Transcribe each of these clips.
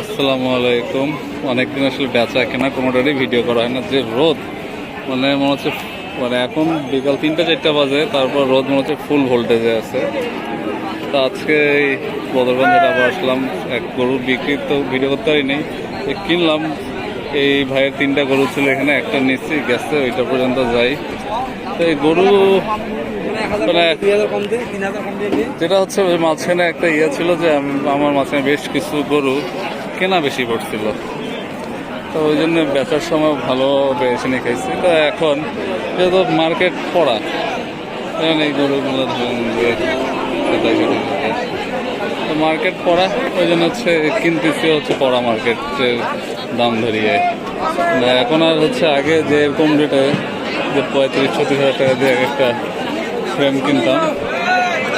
আসসালামু আলাইকুম। অনেকদিন আসলে বেচা কেনা, কোনোটারই ভিডিও করা হয় না। যে রোদ মানে মনে হচ্ছে মানে এখন বিকাল তিনটা, চারটা বাজে, তারপর রোদ মনে হচ্ছে ফুল ভোল্টেজে আছে। তো আজকে এই বদরগঞ্জে আবার আসলাম, এক গরু বিক্রি তো ভিডিও করতে পারিনি কিনলাম, এই ভাইয়ের তিনটা গরু ছিল এখানে, একটা নিচ্ছি, গেছে, ওইটা পর্যন্ত যাই। তো এই গরু মানে যেটা হচ্ছে মাঝখানে একটা ইয়ে ছিল যে আমার মাঝখানে বেশ কিছু গরু কেনা বেশি পড়ছিল। তো ওই জন্য বেচার সময় ভালো বেছে নিয়ে খাইছি। তো এখন যেহেতু মার্কেট পড়া, এখন এই গরুগুলো যে তো মার্কেট পড়া, ওই জন্য হচ্ছে কিনতেছি হচ্ছে পড়া মার্কেটের দাম ধরিয়ে। এখন আর হচ্ছে আগে যে এরকম রেটে যে পঁয়ত্রিশ, ছত্রিশ হাজার টাকা দিয়ে এক একটা ফ্রেম কিনতাম,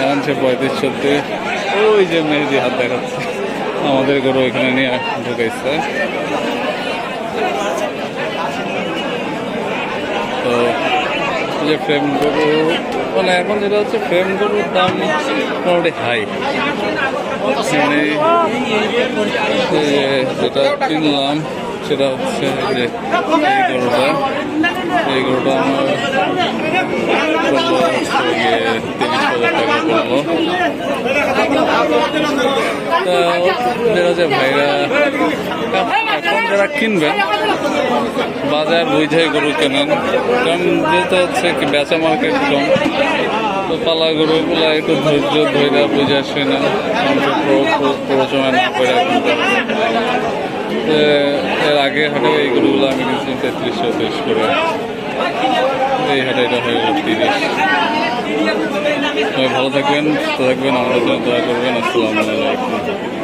এখন সে পঁয়ত্রিশ, ছত্রিশ, ওই যে মেহেদি হাত দেখাচ্ছে। আমাদের গরু এখানে নিয়ে ঢুকাইছে তো যে ফ্রেম গরু মানে এখন যেটা হচ্ছে ফ্রেম গরুর দাম মোটামুটি হাই মানে যেটা কিনলাম, সেটা হচ্ছে যে এই গরুটা। এই গরুটা আমার তিরিশ হাজার টাকা পড়ল যেটা যে ভাইরা এখন যারা কিনবেন, বাজার বুঝে গরু কেনেন। কারণ যেহেতু হচ্ছে কি বেচা মার্কেট কম, তো পালা গরুগুলা একটু ধৈর্য ধৈর্য বুঝে আসে না প্রচনা না করে কিনতে এর আগে হাটে এই গরুগুলো আমি কিনছি তেত্রিশ, চৌত্রিশ করে। এই হাটে এটা হয়ে গেল তিরিশ। সবাই ভালো থাকবেন থাকবেন আমাদের জন্য দোয়া করবেন আসসালামু